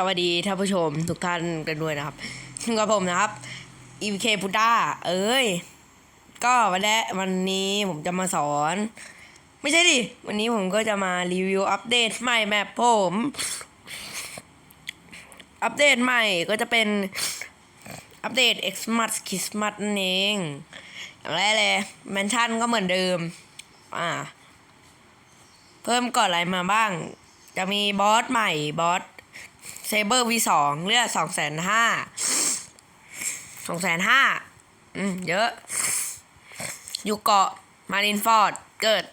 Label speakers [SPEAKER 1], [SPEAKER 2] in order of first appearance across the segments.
[SPEAKER 1] สวัสดีท่านผู้ชมทุกท่านกันด้วยนะครับกับผมนะครับ EVK พุด้าเอ้ย ก็วันนี้วันนี้ผมจะมาสอน ไม่ใช่ดิ วันนี้ผมก็จะมารีวิวอัปเดตใหม่แมปผม อัปเดตใหม่ก็จะเป็น อัปเดต Xmas Christmas นั่นเองอย่างแรกเลยแมนชั่นก็เหมือนเดิม อ่า เพิ่มก่อนอะไรมาบ้าง จะมีบอสใหม่บอส เซเบอร์ V2 เลือดสองแสนห้าสองแสนห้าอืม เยอะ อยู่เกาะมารินฟอร์ด เกิด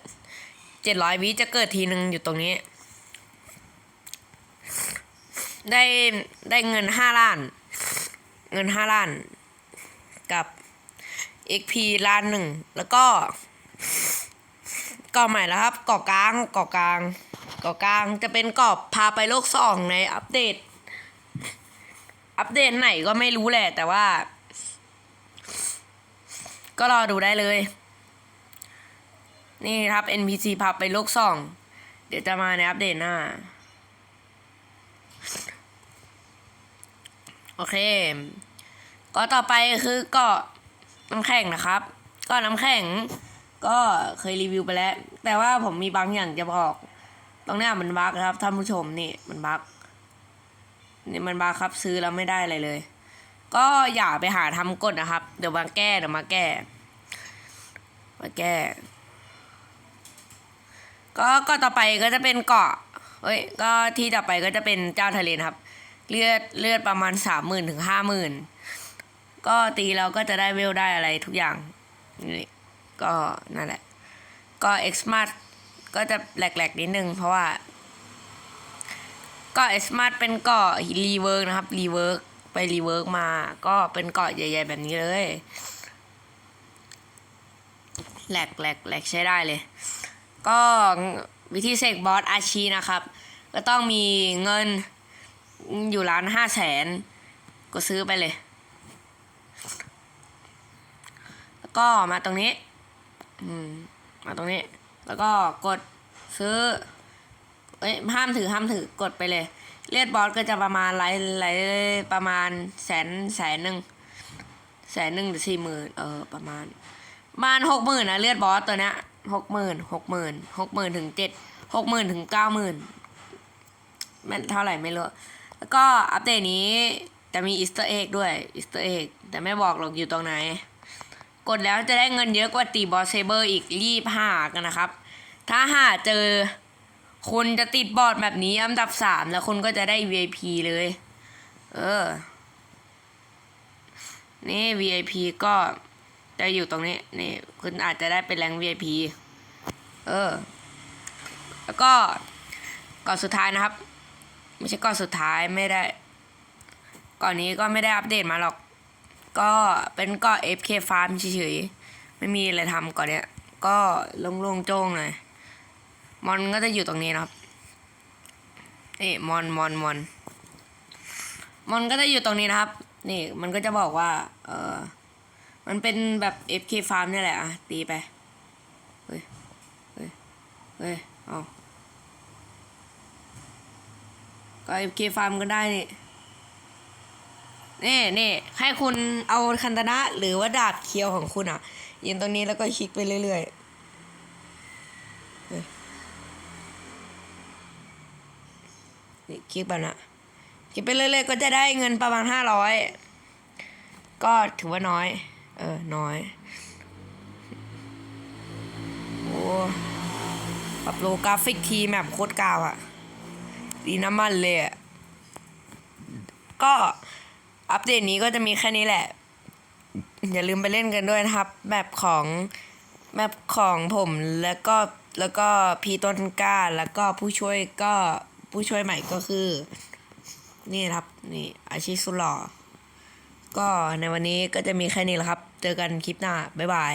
[SPEAKER 1] เจ็ดร้อยวิจะเกิดทีหนึ่งอยู่ตรงนี้ ได้ได้เงินห้าล้าน เงินห้าล้าน กับ XP ล้านหนึ่ง แล้วก็เกาะใหม่แล้วครับเกาะกลางเกาะกลาง กาะกลางจะเป็นเกาะพาไปโลกสองในอัปเดต อัปเดตไหนก็ไม่รู้แหละ แต่ว่า ก็รอดูได้เลย นี่ครับ NPC พาไปโลกสองเดี๋ยวจะมาในอัปเดตหน้า โอเค ก็ต่อไปคือเกาะน้ำแข็งนะครับ ก็น้ำแข็งก็เคยรีวิวไปแล้ว แต่ว่าผมมีบางอย่างจะบอก ตรงเนี้ยมันบั๊กครับท่านผู้ชมนี่มันบั๊กนี่มันบั๊กครับซื้อแล้วไม่ได้อะไรเลย ก็อย่าไปหาทำกฎนะครับ เดี๋ยวมาแก้เดี๋ยวมาแก้ มาแก้ ก็ก็ต่อไปก็จะเป็นเกาะเอ้ยก็ที่ต่อไปก็จะเป็นเจ้าทะเลครับ เลือดเลือดประมาณสามหมื่นถึงห้าหมื่นก็ตีเราก็จะได้เวลได้อะไรทุกอย่างนี่ก็นั่นแหละ ก็ X m a r t ก็จะแหลกๆนิดนึงเพราะว่าก็ X m a r t เป็นเกาะรีเวิร์กนะครับรีเวิร์กไปรีเวิร์กมาก็เป็นเกาะใหญ่ ๆ แบบนี้เลยแหลกแหลกแหลกใช้ได้เลย ก็วิธีเสกบอสอาชีนะครับ ก็ต้องมีเงินอยู่ร้านห้าแสนก็ซื้อไปเลย แล้วก็มาตรงนี้ อืม มาตรงนี้ แล้วก็กด ซื้อ เอ้ยห้ามถือห้ามถือกดไปเลย เลือดบอสก็จะประมาณไลไลประมาณแสนแสนหนึ่งแสนหนึ่งหรือสี่หมื่นเออประมาณประมาณหกหมื่นนะเลือดบอสตัวเนี้ยหกหมื่นหกหมื่นหกหมื่นถึงเจ็ดหกหมื่นถึงเก้าหมื่นมันเท่าไหร่ไม่รู้ แล้วก็อัปเดตนี้จะมีอีสเตอร์เอ็กด้วยอีสเตอร์เอ็กแต่ไม่บอกหรอกอยู่ตรงไหน กดแล้วจะได้เงินเยอะกว่าตีบอสเซเบอร์อีกรีบหากันนะครับ ถ้าหาเจอ คุณจะติดบอร์ดแบบนี้อันดับสามแล้วคุณก็จะได้ VIP เลย เออ นี่ VIP ก็จะอยู่ตรงนี้ นี่ คุณอาจจะได้เป็นแรง VIP เออ แล้วก็ก่อนสุดท้ายนะครับ ไม่ใช่ก่อนสุดท้ายไม่ได้ ก่อนนี้ก็ไม่ได้อัปเดตมาหรอก ก็เป็นเก็ FK Farm เฉยๆ ไม่มีอะไรทำก่อนเนี้ย ก็โล่งๆโจ้งเลย มอนก็จะอยู่ตรงนี้นะครับนี่มอนมอนมอนมอนก็จะอยู่ตรงนี้นะครับ นี่มันก็จะบอกว่า เออมันเป็นแบบ FK Farm นี่แหละอะตีไป เฮ้ย เฮ้ย เฮ้ย เอาก็ FK Farm ก็ได้นี่นี่นี่ให้คุณเอาคันตนะหรือว่าดาบเคียวของคุณอะยืนตรงนี้แล้วก็คลิกไปเรื่อยๆเฮ้ยนี่ คลิกแบบนะคลิกไปเรื่อยๆก็จะได้เงินประมาณห้าร้อยก็ถือว่าน้อย เออ น้อยโอ้ปรับโลกราฟิกทีแบบโคตรกาวอะดีน้ำมันเลยอะก็อัปเดตนี้ก็จะมีแค่นี้แหละ อย่าลืมไปเล่นกันด้วยนะครับ แบบของแบบของผมแล้วก็แล้วก็พีต้นกล้าแล้วก็ผู้ช่วยก็ ผู้ช่วยใหม่ก็คือ นี่ครับนี่อาชีพสุดหล่อก็ในวันนี้ก็จะมีแค่นี้แหละครับ เจอกันคลิปหน้า บ๊ายบาย